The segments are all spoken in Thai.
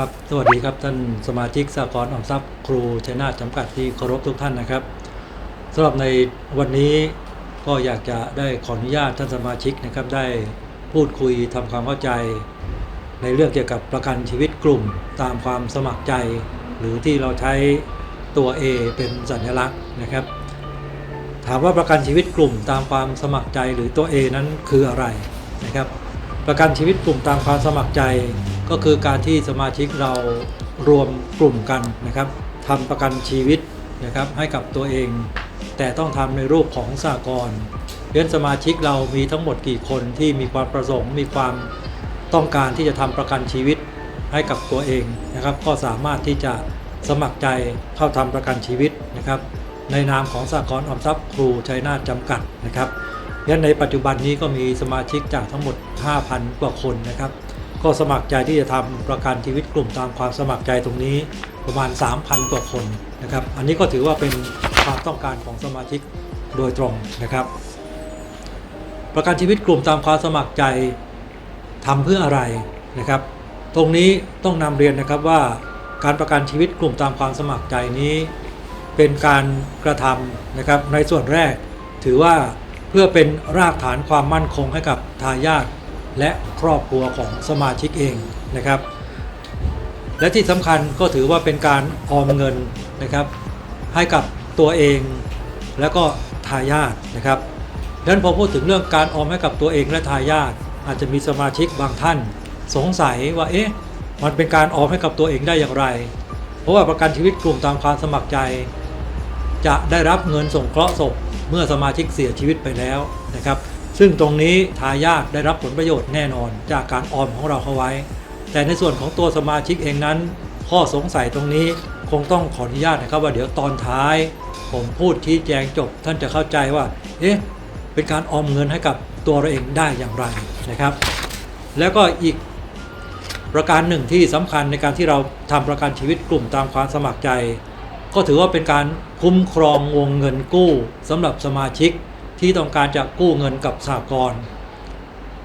ครับ สวัสดีครับท่านสมาชิกสากลออมทรัพย์ครูชัยนาทจำกัดที่เคารพทุกท่านนะครับสำหรับในวันนี้ก็อยากจะได้ขออนุญาตท่านสมาชิกนะครับได้พูดคุยทำความเข้าใจ ในเรื่องเกี่ยวกับประกันชีวิตกลุ่มตามความสมัครใจ หรือที่เราใช้ตัว A เป็นสัญลักษณ์นะครับ ถามว่าประกันชีวิตกลุ่มตามความสมัครใจหรือตัว A นั้นคืออะไรนะครับ ประกันชีวิตกลุ่มตามความสมัครใจ ก็คือการที่สมาชิกเรารวมกลุ่มกันนะครับทำประกันชีวิตนะครับให้กับตัวเอง แต่ต้องทำในรูปของสากลเรียนสมาชิกเรามีทั้งหมดกี่คนที่มีความประสงค์ มีความต้องการที่จะทำประกันชีวิตให้กับตัวเองนะครับ ก็สามารถที่จะสมัครใจเข้าทำประกันชีวิตนะครับ ในนามของสากลออมทรัพย์ครูชัยนาทจำกัดนะครับยันในปัจจุบันนี้ก็มีสมาชิกจากทั้งหมด 5,000 กว่าคนนะครับ ก็สมัครใจที่จะทำประกันชีวิตกลุ่มตามความสมัครใจตรงนี้ประมาณ 3,000 กว่าคนนะครับ อันนี้ก็ถือว่าเป็นความต้องการของสมาชิกโดยตรงนะครับ ประกันชีวิตกลุ่มตามความสมัครใจทำเพื่ออะไรนะครับ ตรงนี้ต้องนำเรียนนะครับว่าการประกันชีวิตกลุ่มตามความสมัครใจนี้ เป็นการกระทำนะครับในส่วนแรก ถือว่าเพื่อเป็นรากฐานความมั่นคงให้กับทายาท และครอบครัวของสมาชิกเองนะครับ และที่สำคัญก็ถือว่าเป็นการออมเงินนะครับ ให้กับตัวเองและก็ทายาทนะครับดังนั้นพอพูดถึงเรื่องการออมให้กับตัวเองและทายาทอาจจะมีสมาชิกบางท่าน สงสัยว่าเอ๊ะมันเป็นการออมให้กับตัวเองได้อย่างไร เพราะว่าประกันชีวิตกลุ่มตามความสมัครใจ จะได้รับเงินส่งเคราะห์ศพเมื่อสมาชิกเสียชีวิตไปแล้วนะครับ ซึ่งตรงนี้ทายาทได้รับผลประโยชน์แน่นอนจากการออมของเราเข้าไว้ แต่ในส่วนของตัวสมาชิกเองนั้น ข้อสงสัยตรงนี้คงต้องขออนุญาตนะครับว่าเดี๋ยวตอนท้าย ผมพูดชี้แจงจบ ท่านจะเข้าใจว่า เอ๊ะเป็นการออมเงินให้กับตัวเราเองได้อย่างไรนะครับ แล้วก็อีกประการหนึ่งที่สำคัญในการที่เราทำประกันชีวิตกลุ่มตามความสมัครใจ ก็ถือว่าเป็นการคุ้มครองวงเงินกู้สำหรับสมาชิก ที่ต้องการจะกู้เงินกับสหกรณ์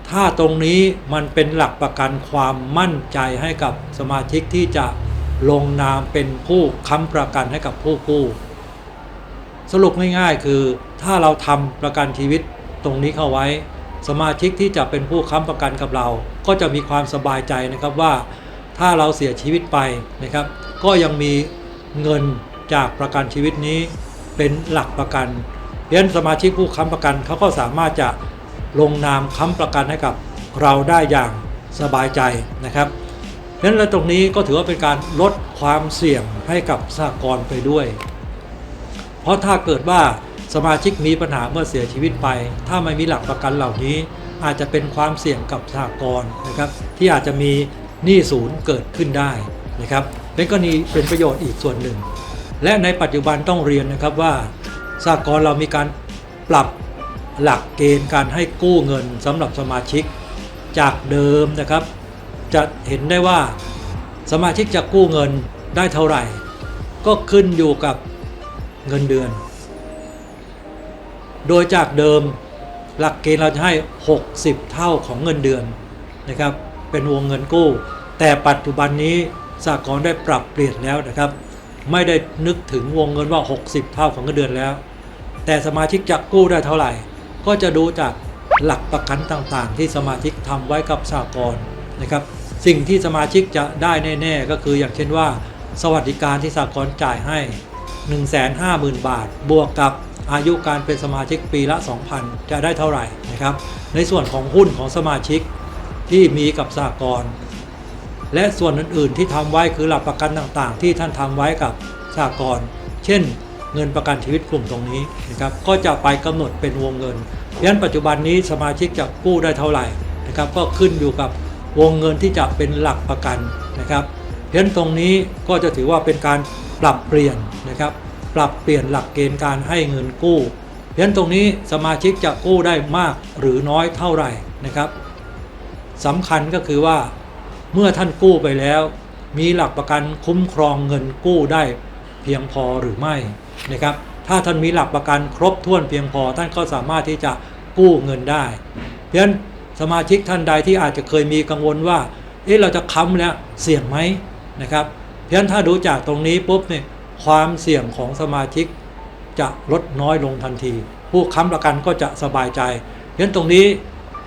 ถ้าตรงนี้มันเป็นหลักประกันความมั่นใจให้กับสมาชิกที่จะลงนามเป็นผู้ค้ำประกันให้กับผู้กู้ สรุปง่ายๆคือถ้าเราทำประกันชีวิตตรงนี้เข้าไว้ สมาชิกที่จะเป็นผู้ค้ำประกันกับเรา ก็จะมีความสบายใจนะครับว่า ถ้าเราเสียชีวิตไปนะครับ ก็ยังมีเงินจากประกันชีวิตนี้เป็นหลักประกันะฉะนั้นสมาชิกผู้ค้ำประกันเขาก็สามารถจะลงนามค้ำประกันให้กับเราได้อย่างสบายใจนะครับเพราะฉะนั้นแล้วตรงนี้ก็ถือว่าเป็นการลดความเสี่ยงให้กับสหกรณ์ไปด้วย เพราะถ้าเกิดว่าสมาชิกมีปัญหาเมื่อเสียชีวิตไป ถ้าไม่มีหลักประกันเหล่านี้ อาจจะเป็นความเสี่ยงกับสหกรณ์นะครับ ที่อาจจะมีหนี้ศูนย์เกิดขึ้นได้นะครับเป็นกรณีเป็นประโยชน์อีกส่วนหนึ่ง และในปัจจุบันต้องเรียนนะครับว่า สหกรณ์เรามีการปรับหลักเกณฑ์การให้กู้เงินสำหรับสมาชิก จากเดิมนะครับ จะเห็นได้ว่าสมาชิกจะกู้เงินได้เท่าไหร่ ก็ขึ้นอยู่กับเงินเดือน โดยจากเดิมหลักเกณฑ์เราจะให้ 60 เท่าของเงินเดือนนะครับ เป็นวงเงินกู้ แต่ปัจจุบันนี้สากลได้ปรับเปลี่ยนแล้วนะครับ ไม่ได้นึกถึงวงเงินว่า 60 เท่าของเงินเดือนแล้ว แต่สมาชิกจะกู้ได้เท่าไหร่ ก็จะดูจากหลักประกันต่างๆ ที่สมาชิกทำไว้กับสากลนะครับ สิ่งที่สมาชิกจะได้แน่ ๆ ก็คืออย่างเช่นว่า สวัสดิการที่สากลจ่ายให้ 150,000 บาท บวกกับอายุการเป็นสมาชิกปีละ 2,000 จะได้เท่าไหร่นะครับ ในส่วนของหุ้นของสมาชิกที่มีกับสากล และส่วนอื่นๆที่ทำไว้คือหลักประกันต่างๆ ที่ท่านทำไว้กับสากลเช่น เงินประกันชีวิตกลุ่มตรงนี้นะครับก็จะไปกำหนดเป็นวงเงินเพราะฉะนั้นปัจจุบันนี้สมาชิกจะกู้ได้เท่าไหร่นะครับก็ขึ้นอยู่กับวงเงินที่จะเป็นหลักประกันนะครับเพราะฉะนั้นตรงนี้ก็จะถือว่าเป็นการปรับเปลี่ยนนะครับปรับเปลี่ยนหลักเกณฑ์การให้เงินกู้เพราะฉะนั้นตรงนี้สมาชิกจะกู้ได้มากหรือน้อยเท่าไหร่นะครับสำคัญก็คือว่า เมื่อท่านกู้ไปแล้ว มีหลักประกันคุ้มครองเงินกู้ได้เพียงพอหรือไม่นะครับ ถ้าท่านมีหลักประกันครบถ้วนเพียงพอ ท่านก็สามารถที่จะกู้เงินได้ เพราะฉะนั้นสมาชิกท่านใดที่อาจจะเคยมีกังวลว่า เอ๊ะเราจะค้ำแล้วเสี่ยงไหมนะครับ เพราะฉะนั้นถ้าดูจากตรงนี้ปุ๊บเนี่ยความเสี่ยงของสมาชิกจะลดน้อยลงทันที ผู้ค้ำประกันก็จะสบายใจ เพราะฉะนั้นตรงนี้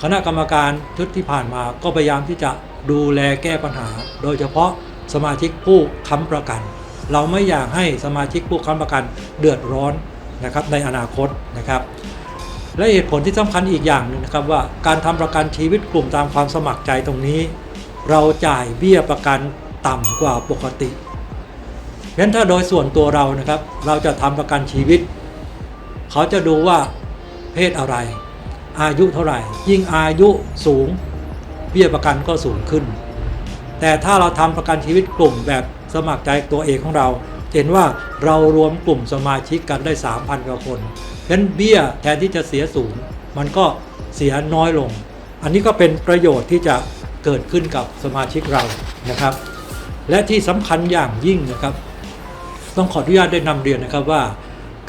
คณะกรรมการชุดที่ผ่านมาก็พยายามที่จะ ดูแลแก้ปัญหา โดยเฉพาะสมาชิกผู้ค้ำประกัน เราไม่อยากให้สมาชิกผู้ค้ำประกันเดือดร้อนนะครับในอนาคตนะครับ และเหตุผลที่สำคัญอีกอย่างหนึ่งนะครับว่าการทำประกันชีวิตกลุ่มตามความสมัครใจตรงนี้ เราจ่ายเบี้ยประกันต่ำกว่าปกติเพราะฉะนั้นถ้าโดยส่วนตัวเรานะครับ เราจะทำประกันชีวิต เขาจะดูว่าเพศอะไร อายุเท่าไหร่ ยิ่งอายุสูง เบี้ยประกันก็สูงขึ้น แต่ถ้าเราทำประกันชีวิตกลุ่มแบบสมัครใจตัวเองของเราเห็นว่าเรารวมกลุ่มสมาชิกกันได้ 3,000กว่าคนเพราะฉะนั้นเบี้ยแทนที่จะเสียสูงมันก็เสียน้อยลง อันนี้ก็เป็นประโยชน์ที่จะเกิดขึ้นกับสมาชิกเรานะครับ และที่สำคัญอย่างยิ่งนะครับ ต้องขออนุญาตได้นำเรียนนะครับว่า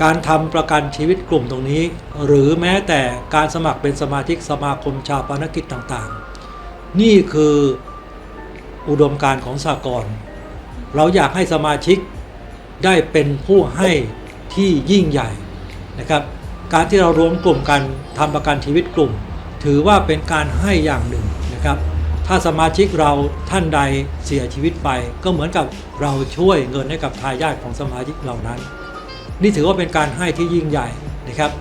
การทำประกันชีวิตกลุ่มตรงนี้ หรือแม้แต่การสมัครเป็นสมาชิกสมาคมชาปนกิจต่างๆ นี่คืออุดมการณ์ของสากลเราอยากให้สมาชิกได้เป็นผู้ให้ที่ยิ่งใหญ่นะครับ การที่เรารวมกลุ่มกันทำประกันชีวิตกลุ่ม ถือว่าเป็นการให้อย่างหนึ่งนะครับ ถ้าสมาชิกเราท่านใดเสียชีวิตไป ก็เหมือนกับเราช่วยเงินให้กับทายาทของสมาชิกเหล่านั้น นี่ถือว่าเป็นการให้ที่ยิ่งใหญ่นะครับ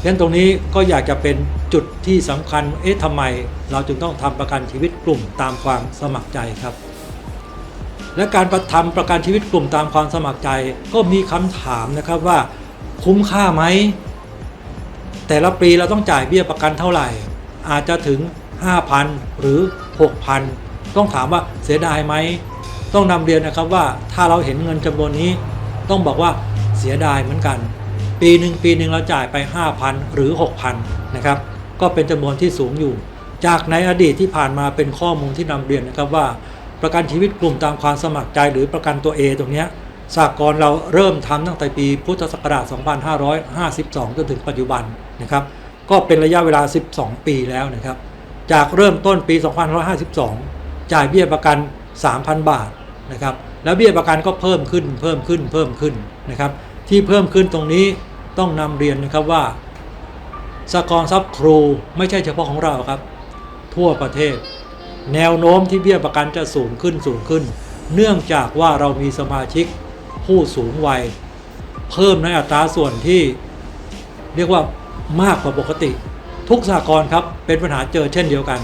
ฉะนั้นตรงนี้ก็อยากจะเป็นจุดที่สำคัญ เอ๊ะทำไมเราจึงต้องทำประกันชีวิตกลุ่มตามความสมัครใจครับ และการประทำประกันชีวิตกลุ่มตามความสมัครใจ ก็มีคำถามนะครับว่า คุ้มค่าไหม แต่ละปีเราต้องจ่ายเบี้ยประกันเท่าไหร่ อาจจะถึง 5,000 หรือ 6,000 ต้องถามว่าเสียดายไหม ต้องนำเรียนนะครับว่าถ้าเราเห็นเงินจำนวนนี้ ต้องบอกว่าเสียดายเหมือนกัน ปีหนึ่งปีหนึ่งเราจ่ายไป 5,000 หรือ 6,000 นะครับ ก็เป็นจำนวนที่สูงอยู่ จากในอดีตที่ผ่านมาเป็นข้อมูลที่นำเรียนนะครับว่า ประกันชีวิตกลุ่มตามความสมัครใจหรือประกันตัว A ตรงนี้สากลเราเริ่มทำตั้งแต่ปีพุทธศักราช 2552 จนถึงปัจจุบันนะครับ ก็เป็นระยะเวลา 12 ปีแล้วนะครับ จากเริ่มต้นปี 2552 จ่ายเบี้ยประกัน 3,000 บาทนะครับ แล้วเบี้ยประกันก็เพิ่มขึ้น เพิ่มขึ้น เพิ่มขึ้นนะครับ ที่เพิ่มขึ้นตรงนี้ ต้องนำเรียนนะครับว่าสากลทรัพย์ครูไม่ใช่เฉพาะของเราครับ ทั่วประเทศ แนวโน้มที่เบี้ยประกันจะสูงขึ้นสูงขึ้น เนื่องจากว่าเรามีสมาชิกผู้สูงวัย เพิ่มในอัตราส่วนที่เรียกว่ามากกว่าปกติ ทุกสากลครับเป็นปัญหาเจอเช่นเดียวกัน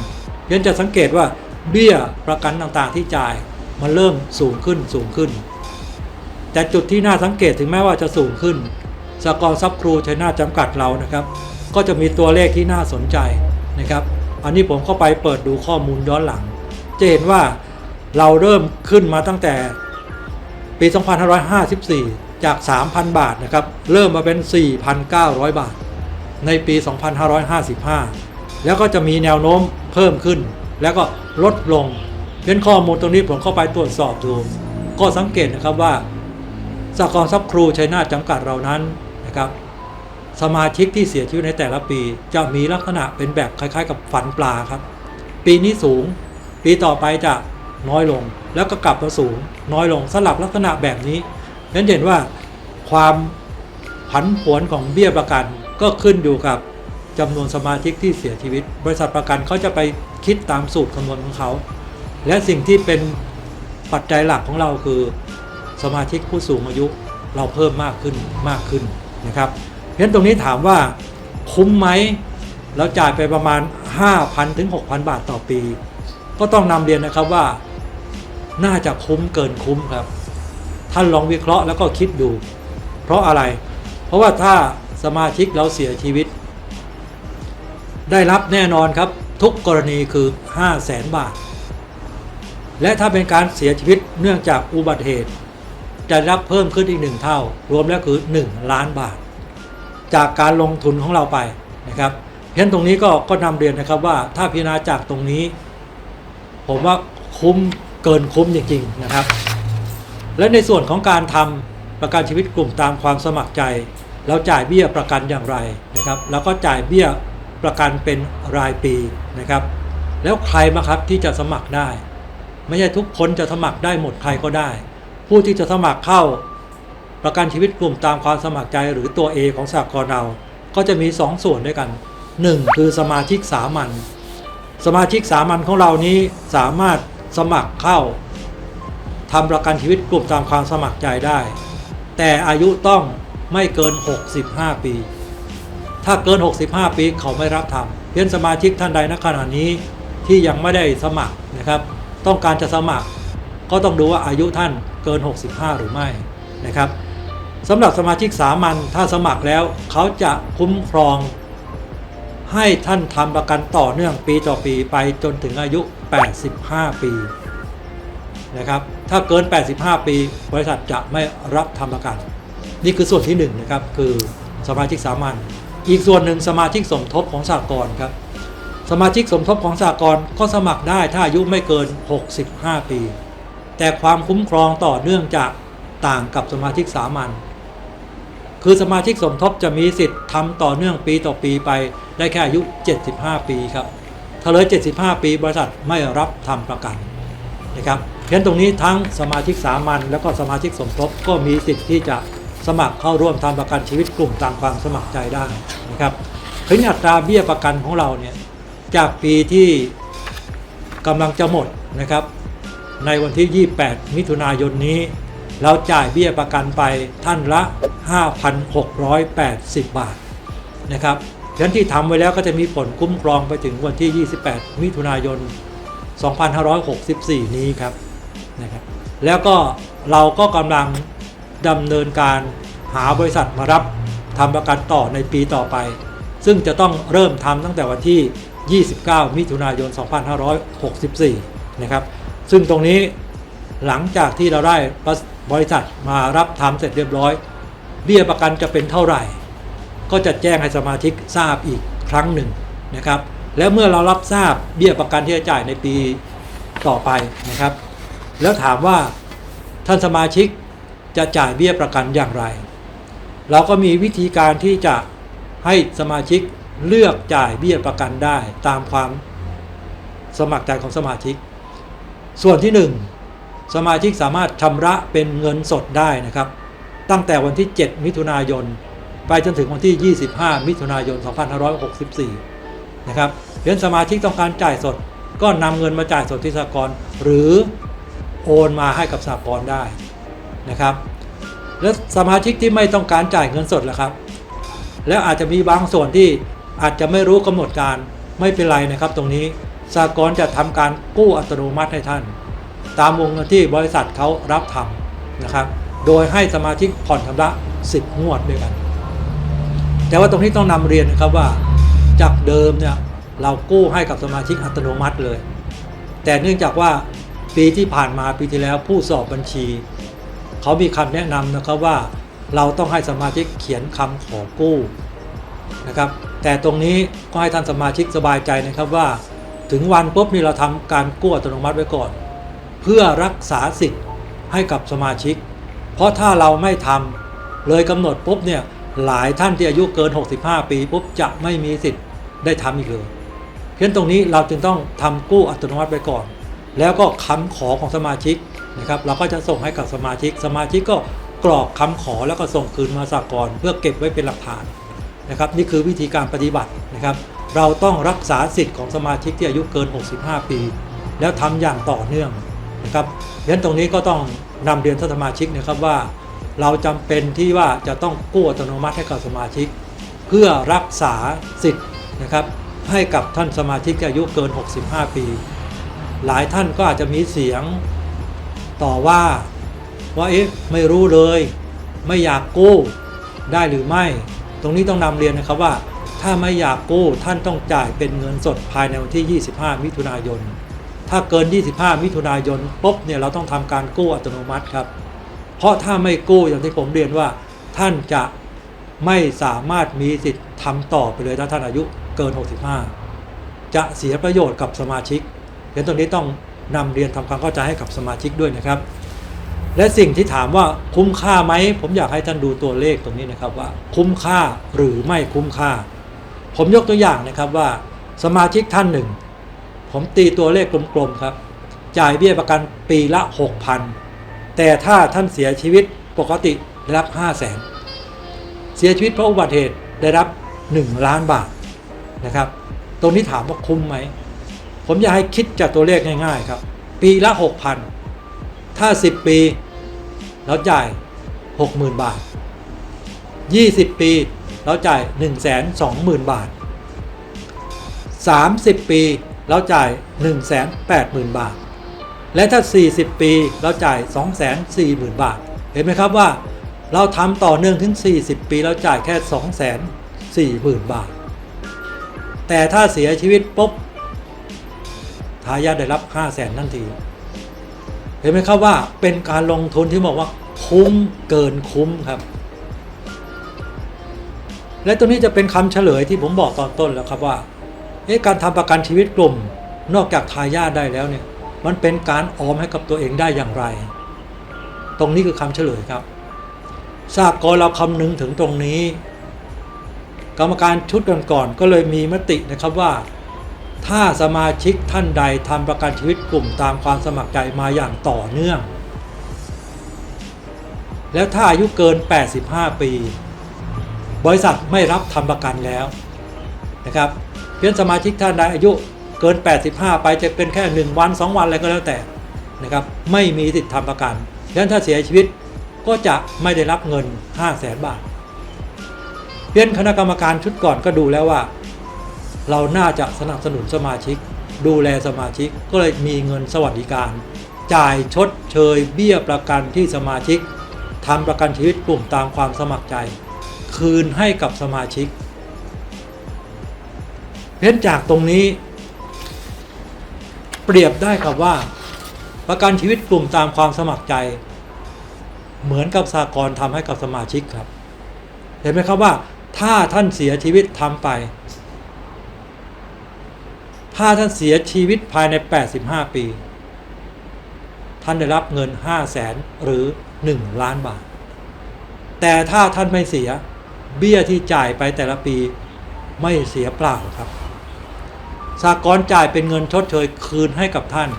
ยันจะสังเกตว่าเบี้ยประกันต่างๆที่จ่ายมันเริ่มสูงขึ้นสูงขึ้น แต่จุดที่น่าสังเกตถึงแม้ว่าจะสูงขึ้น สกลทรัพย์ครูชัยนาทจำกัดเรานะครับ ก็จะมีตัวเลขที่น่าสนใจนะครับ อันนี้ผมเข้าไปเปิดดูข้อมูลย้อนหลัง จะเห็นว่าเราเริ่มขึ้นมาตั้งแต่ปี 2554 จาก 3,000 บาทนะครับ เริ่มมาเป็น 4,900 บาท ในปี 2555 แล้วก็จะมีแนวโน้มเพิ่มขึ้น แล้วก็ลดลงเน้นข้อมูลตรงนี้ผมเข้าไปตรวจสอบดู ก็สังเกตนะครับว่าสากลทรัพย์ครูชัยนาทจำกัดเรานั้น นะครับ สมาชิกที่เสียชีวิตในแต่ละปีจะมีลักษณะเป็นแบบคล้ายๆ กับฝันปลาครับ ปีนี้สูง ปีต่อไปจะน้อยลงแล้วก็กลับมาสูง น้อยลงสลับลักษณะแบบนี้นั้นเห็นว่าความผันผวนของเบี้ยประกันก็ขึ้นอยู่กับจำนวนสมาชิกที่เสียชีวิต บริษัทประกันเขาจะไปคิดตามสูตรคำนวณของเขา และสิ่งที่เป็นปัจจัยหลักของเราคือ สมาชิกผู้สูงอายุเราเพิ่มมากขึ้นมากขึ้น นะครับเพราะฉะนั้นตรงนี้ถามว่าคุ้มไหมเราจ่ายไปประมาณ 5,000 ถึง 6,000 บาทต่อปี ก็ต้องนำเรียนนะครับว่าน่าจะคุ้มเกินคุ้มครับ ท่านลองวิเคราะห์แล้วก็คิดดู เพราะอะไร เพราะว่าถ้าสมาชิกเราเสียชีวิต ได้รับแน่นอนครับทุกกรณีคือ 5 0 0แสนบาท และถ้าเป็นการเสียชีวิตเนื่องจากอุบัติเหตุ จะรับเพิ่มขึ้นอีกหนึ่งเท่า รวมแล้วคือ 1 ล้านบาท จากการลงทุนของเราไปนะครับเพราะฉะนั้นตรงนี้ก็ก็นำเรียนนะครับว่าถ้าพิจารณาจากตรงนี้ ผมว่าคุ้มเกินคุ้มจริงๆนะครับ และในส่วนของการทำประกันชีวิตกลุ่มตามความสมัครใจ เราจ่ายเบี้ยประกันอย่างไรนะครับ แล้วก็จ่ายเบี้ยประกันเป็นรายปีนะครับ แล้วใครมาครับที่จะสมัครได้ ไม่ใช่ทุกคนจะสมัครได้หมดใครก็ได้ ผู้ที่จะสมัครเข้า ประกันชีวิตกลุ่มตามความสมัครใจหรือตัว A ของสากลเรา ก็จะมี2ส่วนด้วยกัน 1 คือสมาชิกสามัญสมาชิกสามัญของเรานี้สามารถสมัครเข้าทำประกันชีวิตกลุ่มตามความสมัครใจได้ แต่อายุต้องไม่เกิน 65 ปี ถ้าเกิน 65 ปีเขาไม่รับทำเพียนสมาชิกท่านใดณขณะนี้ที่ยังไม่ได้สมัครนะครับ ต้องการจะสมัครก็ต้องดูว่าอายุท่าน เกิน 65 หรือไม่นะครับสำหรับสมาชิกสามัญถ้าสมัครแล้วเขาจะคุ้มครอง ให้ท่านทำประกันต่อเนื่องปีต่อปีไปจนถึงอายุ 85 ปีนะครับถ้าเกิน 85 ปี บริษัทจะไม่รับทำประกัน นี่คือส่วนที่1นงนะครับคือสมาชิกสามัญอีกส่วนหนึ่งสมาชิกสมทบของสากลครับสมาชิกสมทบของสากลก็สมัครได้ถ้าอายุไม่เกิน 65 ปี แต่ความคุ้มครองต่อเนื่องจากต่างกับสมาชิกสามัญคือสมาชิกสมทบจะมีสิทธิ์ทำต่อเนื่องปีต่อปีไปได้แค่อายุ 75 ปีครับถ้าเลย 75 ปีบริษัทไม่รับทำประกันนะครับเพราะฉะนั้นตรงนี้ทั้งสมาชิกสามัญแล้วก็สมาชิกสมทบก็มีสิทธิ์ที่จะสมัครเข้าร่วมทำประกันชีวิตกลุ่มตามความสมัครใจได้นะครับเพราะฉะนั้นอัตราเบี้ยประกันของเราเนี่ยจากปีที่กำลังจะหมดนะครับ ในวันที่ 28 มิถุนายนนี้ เราจ่ายเบี้ยประกันไปท่านละ 5,680 บาทนะครับฉะนั้นที่ทำไว้แล้วก็จะมีผลคุ้มครองไปถึงวันที่ 28 มิถุนายน 2564 นี้ครับนะครับ แล้วก็เราก็กำลังดำเนินการหาบริษัทมารับทำประกันต่อในปีต่อไป ซึ่งจะต้องเริ่มทำตั้งแต่วันที่ 29 มิถุนายน 2564 นะครับ ซึ่งตรงนี้หลังจากที่เราได้บริษัทมารับทำเสร็จเรียบร้อย เบี้ยประกันจะเป็นเท่าไหร่ ก็จะแจ้งให้สมาชิกทราบอีกครั้งหนึ่งนะครับ แล้วเมื่อเรารับทราบเบี้ยประกันที่จะจ่ายในปีต่อไปนะครับ แล้วถามว่าท่านสมาชิกจะจ่ายเบี้ยประกันอย่างไร เราก็มีวิธีการที่จะให้สมาชิกเลือกจ่ายเบี้ยประกันได้ตามความสมัครใจของสมาชิก ส่วนที่ 1 สมาชิกสามารถชำระเป็นเงินสดได้นะครับ ตั้งแต่วันที่ 7 มิถุนายน ไปจนถึงวันที่ 25 มิถุนายน 2564 นะครับเรียนสมาชิกต้องการจ่ายสด ก็นำเงินมาจ่ายสดที่สหกรณ์หรือโอนมาให้กับสหกรณ์ได้นะครับ และสมาชิกที่ไม่ต้องการจ่ายเงินสดล่ะครับ แล้วอาจจะมีบางส่วนที่อาจจะไม่รู้กำหนดการไม่เป็นไรนะครับตรงนี้ สหกรณ์จะทำการกู้อัตโนมัติให้ท่าน ตามวงเงินที่บริษัทเขารับทำนะครับ โดยให้สมาชิกผ่อนชำระ 10 งวดด้วยกัน แต่ว่าตรงนี้ต้องนำเรียนนะครับว่า จากเดิมเนี่ยเรากู้ให้กับสมาชิกอัตโนมัติเลย แต่เนื่องจากว่าปีที่ผ่านมาปีที่แล้วผู้สอบบัญชี เขามีคำแนะนำนะครับว่าเราต้องให้สมาชิกเขียนคำขอกู้นะครับ แต่ตรงนี้ก็ให้ท่านสมาชิกสบายใจนะครับว่า ถึงวันปุ๊บนี่เราทำการกู้อัตโนมัติไว้ก่อน เพื่อรักษาสิทธิ์ให้กับสมาชิก เพราะถ้าเราไม่ทำเลยกำหนดปุ๊บเนี่ยหลายท่านที่อายุเกิน 65 ปีปุ๊บจะไม่มีสิทธิ์ได้ทำอีกเลยเพราะฉะนั้นตรงนี้เราจึงต้องทำกู้อัตโนมัติไปก่อน แล้วก็คำขอของสมาชิกนะครับเราก็จะส่งให้กับสมาชิก สมาชิกก็กรอกคำขอแล้วก็ส่งคืนมาสากลเพื่อเก็บไว้เป็นหลักฐานนะครับ นี่คือวิธีการปฏิบัตินะครับ เราต้องรักษาสิทธิ์ของสมาชิกที่อายุเกิน 65 ปี แล้วทำอย่างต่อเนื่องนะครับเพราะฉะนั้นตรงนี้ก็ต้องนำเรียนท่านสมาชิกนะครับว่า เราจำเป็นที่ว่าจะต้องกู้อัตโนมัติให้กับสมาชิก เพื่อรักษาสิทธิ์นะครับให้กับท่านสมาชิกที่อายุเกิน 65 ปี หลายท่านก็อาจจะมีเสียงต่อว่าว่าเอ๊ะไม่รู้เลย ไม่อยากกู้ได้หรือไม่ ตรงนี้ต้องนำเรียนนะครับว่า ถ้าไม่อยากกู้ท่านต้องจ่ายเป็นเงินสดภายในวันที่ 25 มิถุนายน ถ้าเกิน 25 มิถุนายนปุ๊บเนี่ยเราต้องทำการกู้อัตโนมัติครับ เพราะถ้าไม่กู้อย่างที่ผมเรียนว่า ท่านจะไม่สามารถมีสิทธิ์ทำต่อไปเลยถ้าท่านอายุเกิน 65 จะเสียประโยชน์กับสมาชิกเดี๋ยวตรงนี้ต้องนำเรียนทำความเข้าใจให้กับสมาชิกด้วยนะครับ และสิ่งที่ถามว่าคุ้มค่าไหม ผมอยากให้ท่านดูตัวเลขตรงนี้นะครับว่า คุ้มค่าหรือไม่คุ้มค่า ผมยกตัวอย่างนะครับว่าสมาชิกท่านหนึ่ง ผมตีตัวเลขกลมๆครับ จ่ายเบี้ยประกันปีละ 6,000 แต่ถ้าท่านเสียชีวิตปกติได้รับ 5 0 0แสนเสียชีวิตเพราะอุบัติเหตุได้รับ 1 ล้านบาทนะครับ ตรงนี้ถามว่าคุ้มไหม ผมอยากให้คิดจากตัวเลขง่ายๆครับ ปีละ 6,000 ถ้า 10 ปีเราจ่าย 60,000 บาท 20 ปี เราจ่าย 120,000 บาท 30 ปี เราจ่าย 180,000 บาท และถ้า 40 ปีเราจ่าย 240,000 บาท เห็นไหมครับว่า เราทำต่อเนื่องถึง 40 ปีเราจ่ายแค่ 240,000 บาท แต่ถ้าเสียชีวิตปุ๊บทายาทได้รับ 5 0 0แสนทันที เห็นไหมครับว่าเป็นการลงทุนที่บอกว่าคุ้มเกินคุ้มครับ และตรงนี้จะเป็นคำเฉลยที่ผมบอกตอนต้นแล้วครับว่าเอ๊ะการทำประกันชีวิตกลุ่ม นอกจากทายาทได้แล้วเนี่ย มันเป็นการออมให้กับตัวเองได้อย่างไร ตรงนี้คือคำเฉลยครับทราบก่อนเราคำนึงถึงตรงนี้ กรรมการชุดก่อนๆก็เลยมีมตินะครับว่า ถ้าสมาชิกท่านใดทำประกันชีวิตกลุ่มตามความสมัครใจมาอย่างต่อเนื่อง แล้วถ้าอายุเกิน 85 ปี บริษัทไม่รับทำประกันแล้วนะครับเพียงสมาชิกท่านใดอายุเกิน 85 ไปจะเป็นแค่ 1 วัน 2 วันอะไรก็แล้วแต่นะครับไม่มีสิทธิ์ทำประกันดังนั้นถ้าเสียชีวิตก็จะไม่ได้รับเงิน 5 0 0แสนบาทเพียงคณะกรรมการชุดก่อนก็ดูแล้วว่า เราน่าจะสนับสนุนสมาชิก ดูแลสมาชิกก็เลยมีเงินสวัสดิการ จ่ายชดเชยเบี้ยประกันที่สมาชิกทำประกันชีวิตกลุ่มตามความสมัครใจ คืนให้กับสมาชิก เพ้นจากตรงนี้ เปรียบได้กับว่า ประกันชีวิตกลุ่มตามความสมัครใจ เหมือนกับสากลทำให้กับสมาชิกครับ เห็นไหมครับว่า ถ้าท่านเสียชีวิตทำไป ถ้าท่านเสียชีวิตภายใน 85 ปี ท่านได้รับเงิน 5 0 0แสนหรือ 1 ล้านบาทแต่ถ้าท่านไม่เสีย เบี้ยที่จ่ายไปแต่ละปีไม่เสียเปล่าครับสากลจ่ายเป็นเงินชดเชยคืนให้กับท่าน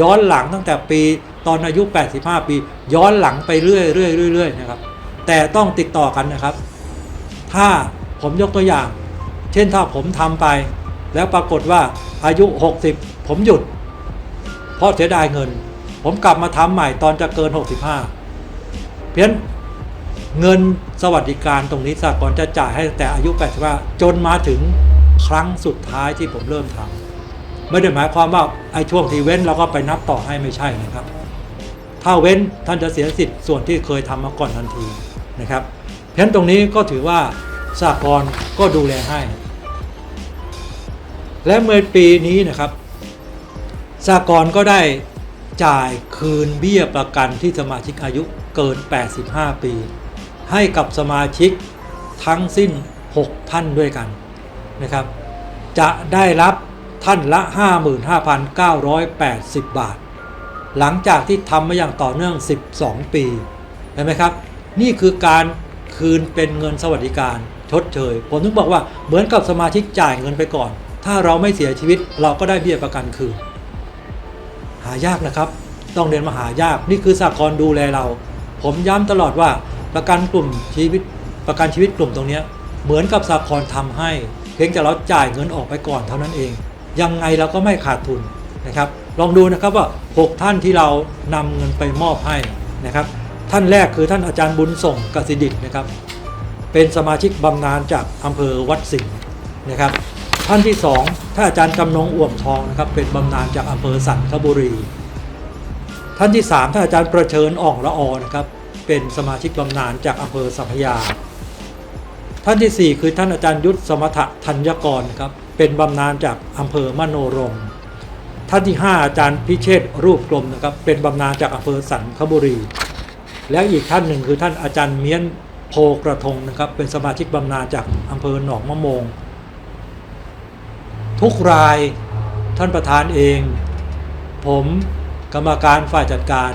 ย้อนหลังตั้งแต่ปีตอนอายุ 85 ปี ย้อนหลังไปเรื่อยๆเรื่อยๆนะครับ แต่ต้องติดต่อกันนะครับ ถ้าผมยกตัวอย่าง เช่นถ้าผมทำไป แล้วปรากฏว่าอายุ 60 ผมหยุด เพราะเสียดายเงิน ผมกลับมาทำใหม่ตอนจะเกิน 65 เพี้ยน เงินสวัสดิการตรงนี้สากลจะจ่ายให้แต่อายุ85จนมาถึงครั้งสุดท้ายที่ผมเริ่มทำไม่ได้หมายความว่าไอ้ช่วงที่เว้นเราก็ไปนับต่อให้ไม่ใช่นะครับ ถ้าเว้นท่านจะเสียสิทธิ์ส่วนที่เคยทำมาก่อนทันทีนะครับ เพราะฉะนั้นตรงนี้ก็ถือว่าสากลก็ดูแลให้ และเมื่อปีนี้นะครับสากลก็ได้จ่ายคืนเบี้ยประกันที่สมาชิกอายุเกิน 85 ปี ให้กับสมาชิกทั้งสิ้น 6 ท่านด้วยกันนะครับ จะได้รับท่านละ 55,980 บาท หลังจากที่ทำมาอย่างต่อเนื่อง 12 ปีเห็นไหมครับ นี่คือการคืนเป็นเงินสวัสดิการชดเชย ผมถึงบอกว่าเหมือนกับสมาชิกจ่ายเงินไปก่อน ถ้าเราไม่เสียชีวิตเราก็ได้เบี้ยประกันคืน หายากนะครับ ต้องเรียนมาหายาก นี่คือสากลดูแลเรา ผมย้ำตลอดว่า ประกันกลุ่มชีวิตประกันชีวิตกลุ่มตรงนี้เหมือนกับสากลทำให้ เพียงแต่เราจ่ายเงินออกไปก่อนเท่านั้นเอง ยังไงเราก็ไม่ขาดทุนนะครับ ลองดูนะครับว่า 6 ท่านที่เรานำเงินไปมอบให้นะครับ ท่านแรกคือท่านอาจารย์บุญส่งกสิดิตนะครับ เป็นสมาชิกบำนาญจากอำเภอวัดสิงห์นะครับ ท่านที่สองท่านอาจารย์จำนงอ่วมทองนะครับ เป็นบำนาญจากอำเภอสันคบุรี ท่านที่สามท่านอาจารย์ประเชิญอ่องละออนะครับ เป็นสมาชิกบำนาญจากอำเภอสัพพยา ท่านที่สี่คือท่านอาจารย์ยุทธสมถะธัญกรครับเป็นบำนาญจากอำเภอมโนรม ท่านที่ห้าอาจารย์พิเชษรูปกลมนะครับเป็นบำนาญจากอำเภอสันคบุรี และอีกท่านหนึ่งคือท่านอาจารย์เมียนโพกระทงนะครับเป็นสมาชิกบำนาญจากอำเภอหนองมะมง ทุกรายท่านประธานเอง ผมกรรมการฝ่ายจัดการ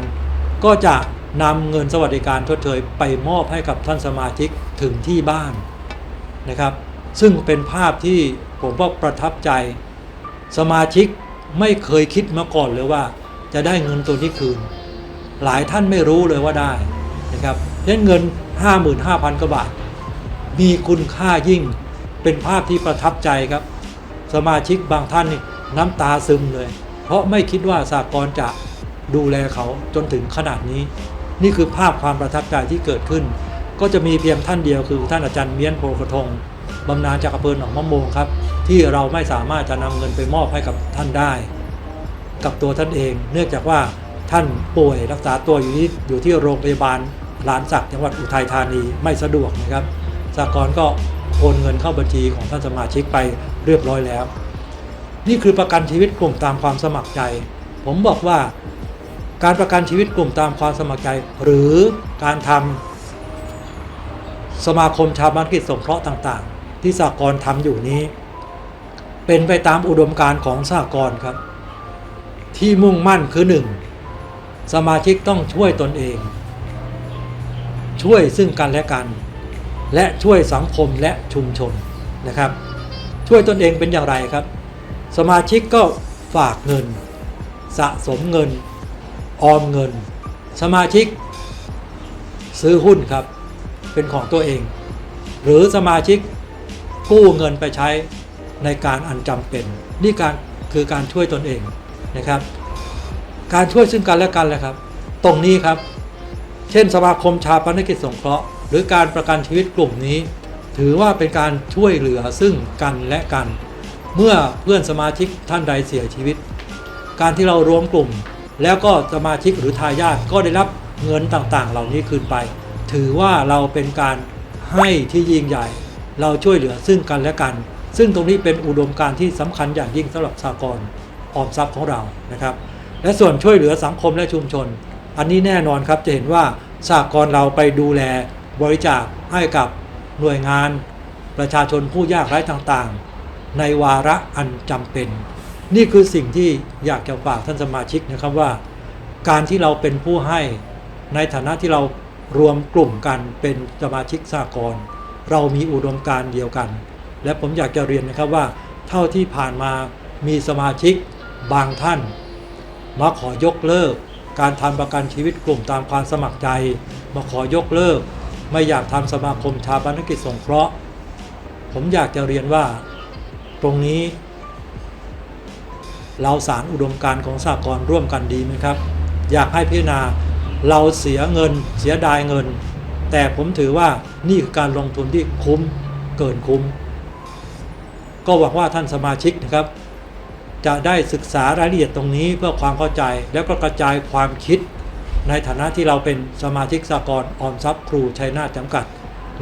ก็จะ นำเงินสวัสดิการทดเชยไปมอบให้กับท่านสมาชิกถึงที่บ้านนะครับ ซึ่งเป็นภาพที่ผมว่าประทับใจ สมาชิกไม่เคยคิดมาก่อนเลยว่า จะได้เงินตัวนี้คืน หลายท่านไม่รู้เลยว่าได้นะครับเพราะฉะนั้นเงิน 55,000กว่าบาท มีคุณค่ายิ่งเป็นภาพที่ประทับใจครับ สมาชิกบางท่านนี่น้ำตาซึมเลย เพราะไม่คิดว่าสากลจะดูแลเขาจนถึงขนาดนี้ นี่คือภาพความประทับใจที่เกิดขึ้น ก็จะมีเพียงท่านเดียวคือท่านอาจารย์เมียนโพกระทงบำนาญจากอำเภอหนองมะโมงครับ ที่เราไม่สามารถจะนำเงินไปมอบให้กับท่านได้ กับตัวท่านเอง เนื่องจากว่าท่านป่วยรักษาตัวอยู่ที่อยู่ที่โรงพยาบาลลานสักจังหวัดอุทัยธานีไม่สะดวกนะครับสากลก็โอนเงินเข้าบัญชีของท่านสมาชิกไปเรียบร้อยแล้ว นี่คือประกันชีวิตกลุ่มตามความสมัครใจ ผมบอกว่า การประกันชีวิตกลุ่มตามความสมัครใจ หรือการทำสมาคมชาวบ้านกิจสงเคราะห์ต่างๆ ที่สากลทำอยู่นี้ เป็นไปตามอุดมการณ์ของสากลครับ ที่มุ่งมั่นคือหนึ่งสมาชิกต้องช่วยตนเอง ช่วยซึ่งกันและกัน และช่วยสังคมและชุมชนนะครับ ช่วยตนเองเป็นอย่างไรครับ สมาชิกก็ฝากเงิน สะสมเงิน ออมเงิน สมาชิก ซื้อหุ้นครับ เป็นของตัวเอง หรือสมาชิกกู้เงินไปใช้ในการอันจำเป็น นี่การคือการช่วยตนเองนะครับ การช่วยซึ่งกันและกันแหละครับ ตรงนี้ครับ เช่น สมาคมชาปนกิจสงเคราะห์หรือการประกันชีวิตกลุ่มนี้ ถือว่าเป็นการช่วยเหลือซึ่งกันและกัน เมื่อเพื่อนสมาชิกท่านใดเสียชีวิต การที่เรารวมกลุ่ม แล้วก็สมาชิกหรือทายาทก็ได้รับเงินต่างๆ เหล่านี้คืนไป ถือว่าเราเป็นการให้ที่ยิ่งใหญ่ เราช่วยเหลือซึ่งกันและกัน ซึ่งตรงนี้เป็นอุดมการณ์ที่สำคัญอย่างยิ่งสำหรับสากลออมทรัพย์ของเรานะครับ และส่วนช่วยเหลือสังคมและชุมชน อันนี้แน่นอนครับจะเห็นว่าสากลเราไปดูแลบริจาคให้กับหน่วยงาน ประชาชนผู้ยากไร้ต่างๆ ในวาระอันจำเป็น นี่คือสิ่งที่อยากจะฝากท่านสมาชิกนะครับว่า การที่เราเป็นผู้ให้ในฐานะที่เรารวมกลุ่มกันเป็นสมาชิกสากลเรามีอุดมการเดียวกัน และผมอยากจะเรียนนะครับว่า เท่าที่ผ่านมามีสมาชิกบางท่าน มาขอยกเลิก การทำประกันชีวิตกลุ่มตามความสมัครใจ มาขอยกเลิก ไม่อยากทำสมาคมชาปนกิจสงเคราะห์ ผมอยากจะเรียนว่า ตรงนี้ เราสารอุดมการของสากลร่วมกันดีไหมครับ อยากให้พิจารณาเราเสียเงินเสียดายเงิน แต่ผมถือว่านี่คือการลงทุนที่คุ้มเกินคุ้ม ก็หวังว่าท่านสมาชิกนะครับ จะได้ศึกษารายละเอียดตรงนี้เพื่อความเข้าใจแล้วก็กระจายความคิด ในฐานะที่เราเป็นสมาชิกสากลออมทรัพย์ครูชัยนาทจำกัด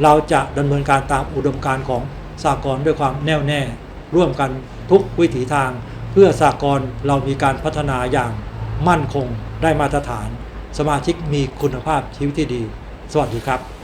เราจะดำเนินการตามอุดมการณ์ของสากลด้วยความแน่วแน่ ร่วมกันทุกวิถีทาง เพื่อสากลเรามีการพัฒนาอย่างมั่นคงได้มาตรฐาน สมาชิกมีคุณภาพชีวิตที่ดี สวัสดีครับ